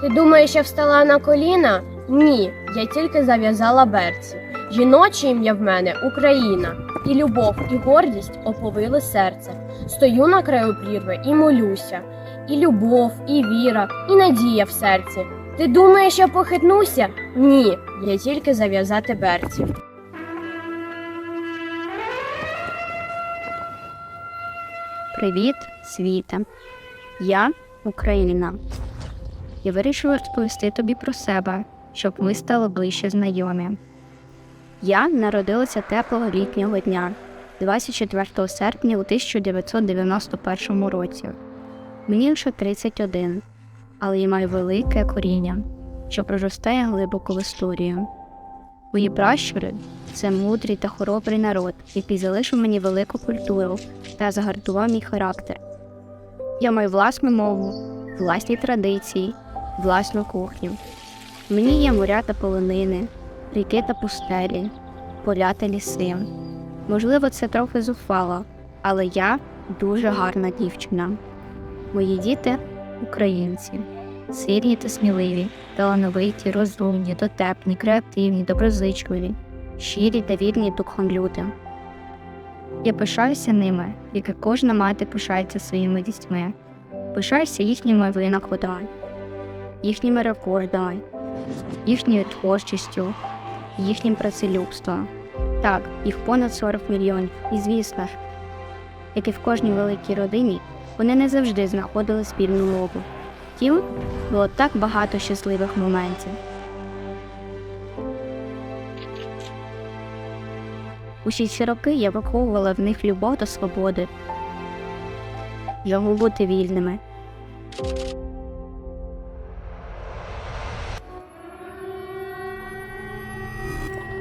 Ти думаєш, я встала на коліна? Ні, я тільки зав'язала берці. Жіноче ім'я в мене Україна, і любов, і гордість оповили серце. Стою на краю прірви і молюся. І любов, і віра, і надія в серці. Ти думаєш, я похитнуся? Ні, я тільки зав'язати берці. Привіт, світе. Я Україна. Я вирішила розповісти тобі про себе, щоб ми стали ближче знайомі. Я народилася теплого літнього дня, 24 серпня у 1991 році. Мені лише 31, але я маю велике коріння, що проростає глибоко в історію. Мої пращури це мудрий та хоробрий народ, який залишив мені велику культуру та загартував мій характер. Я маю власну мову, власні традиції, власну кухню. Мені є моря та полонини, ріки та пустелі, поля та ліси. Можливо, це трохи зухвало, але я дуже гарна дівчина. Мої діти українці, сильні та сміливі, талановиті, розумні, дотепні, креативні, доброзичливі, щирі та вірні духом люди. Я пишаюся ними, як і кожна мати пишається своїми дітьми. Пишаюся їхніми винаходами, їхніми рекордами, їхньою творчістю, їхнім працелюбством. Так, їх понад 40 мільйонів. І звісно ж, як і в кожній великій родині, вони не завжди знаходили спільну мову. Втім, було так багато щасливих моментів. Усі ці роки я виховувала в них любов до свободи, його бути вільними.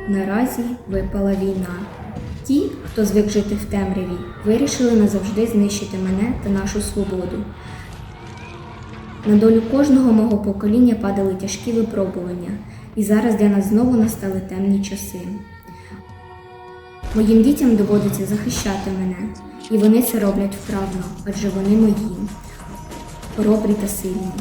Наразі випала війна. Ті, хто звик жити в темряві, вирішили назавжди знищити мене та нашу свободу. На долю кожного мого покоління падали тяжкі випробування, і зараз для нас знову настали темні часи. Моїм дітям доводиться захищати мене, і вони це роблять вправно, адже вони мої, хоробрі та сильні.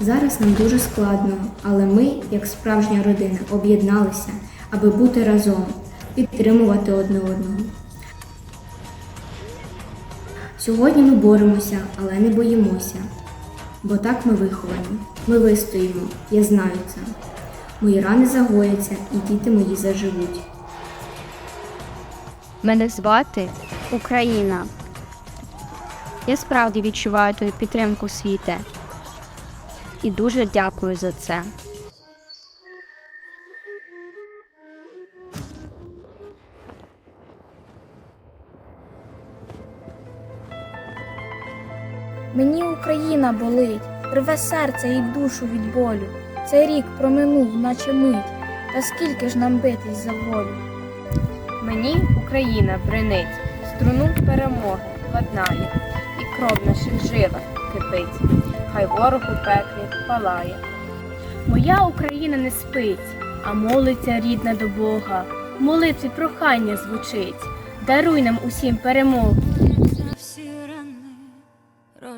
Зараз нам дуже складно, але ми, як справжня родина, об'єдналися, аби бути разом, підтримувати одне одного. Сьогодні ми боремося, але не боїмося, бо так ми виховані. Ми вистоїмо, я знаю це. Мої рани загояться, і діти мої заживуть. Мене звати Україна. Я справді відчуваю твою підтримку світе. І дуже дякую за це. Мені Україна болить, рве серце і душу від болю. Цей рік проминув, наче мить, та скільки ж нам битись за волю. Мені Україна бренить, струну перемоги ладнає, і кров наших жилах кипить, хай ворог у пеклі палає. Моя Україна не спить, а молиться рідна до Бога. Молитві прохання звучить. Даруй нам усім перемогу.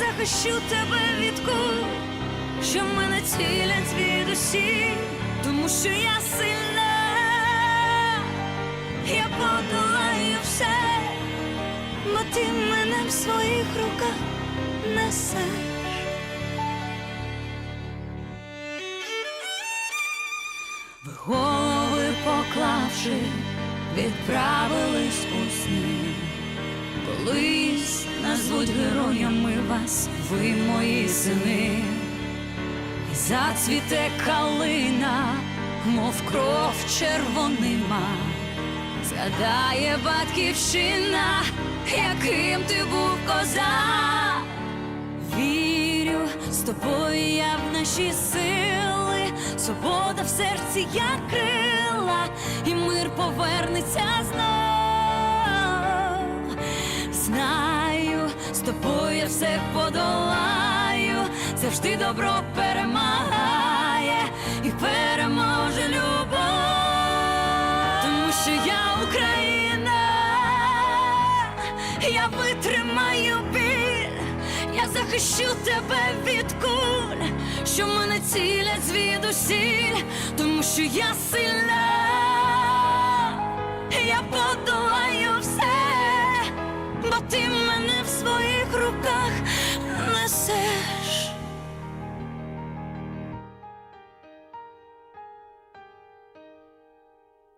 захищу тебе від куль, що мене цілять від усі, тому що я сильна, я подолаю все, бо ти мене в своїх руках несеш. Ви голови поклавши, відправились у сни. Колись назвуть героями вас, ви мої сини, і зацвіте калина, мов кров червонима, згадає батьківщина, яким ти був козак. Вірю, з тобою я в наші сили. свобода в серці, як крила, і мир повернеться я все подолаю, завжди добро перемагає і переможе любов, тому що я Україна, я витримаю біль, я захищу тебе від куль, що мене цілять звідусіль, тому що я сильна,